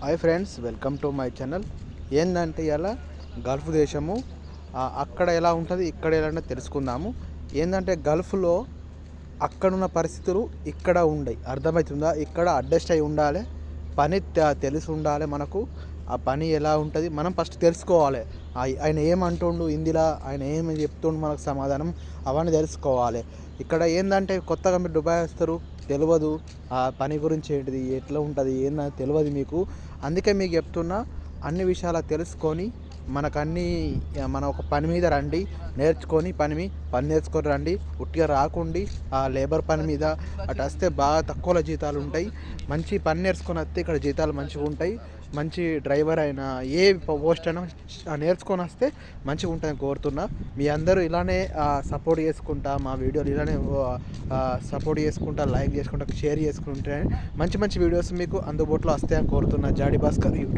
Hi friends welcome to my channel ఏంటంటే ఇలా Gulf దేశము అక్కడ ఎలా ఉంటుంది ఇక్కడ ఎలా ఉంటుంది తెలుసుకుందాము. ఏంటంటే గల్ఫ్లో అక్కడున్న పరిస్థితులు ఇక్కడ ఉండయి. అర్థమవుతుందా? ఇక్కడ అడ్జస్ట్ అయి ఉండాలి పని తెలిసి ఉండాలి మనకు. ఆ పని ఎలా ఉంటుంది మనం ఫస్ట్ తెలుసుకోవాలి. ఆయన ఏమంటుండు హిందీలో ఆయన ఏమి చెప్తుండు మనకు సమాధానం అవన్నీ తెలుసుకోవాలి. ఇక్కడ ఏంటంటే కొత్తగా మీరు దుబాయ్ వస్తారు తెలియదు ఆ పని గురించి ఏంటిది ఎట్లా ఉంటుంది ఏందని తెలియదు మీకు. అందుకే మీకు చెప్తున్నా అన్ని విషయాలు తెలుసుకొని మనకన్నీ మన ఒక పని మీద రండి నేర్చుకొని పని మీ పని నేర్చుకొని రండి ఉట్టిగా రాకుండి ఆ లేబర్ పని మీద అటు వస్తే బాగా తక్కువలో జీతాలు ఉంటాయి. మంచి పని నేర్చుకొని వస్తే ఇక్కడ జీతాలు మంచిగా ఉంటాయి. మంచి డ్రైవర్ అయినా ఏ పోస్ట్ అయినా నేర్చుకొని వస్తే మంచిగా ఉంటుందని కోరుతున్నా. మీ అందరూ ఇలానే సపోర్ట్ చేసుకుంటా మా వీడియోలు ఇలానే సపోర్ట్ చేసుకుంటా లైక్ చేసుకుంటా షేర్ చేసుకుంటే మంచి మంచి వీడియోస్ మీకు అందుబాటులో వస్తాయని కోరుతున్నా. జాడి భాస్కర్ యూట్యూబ్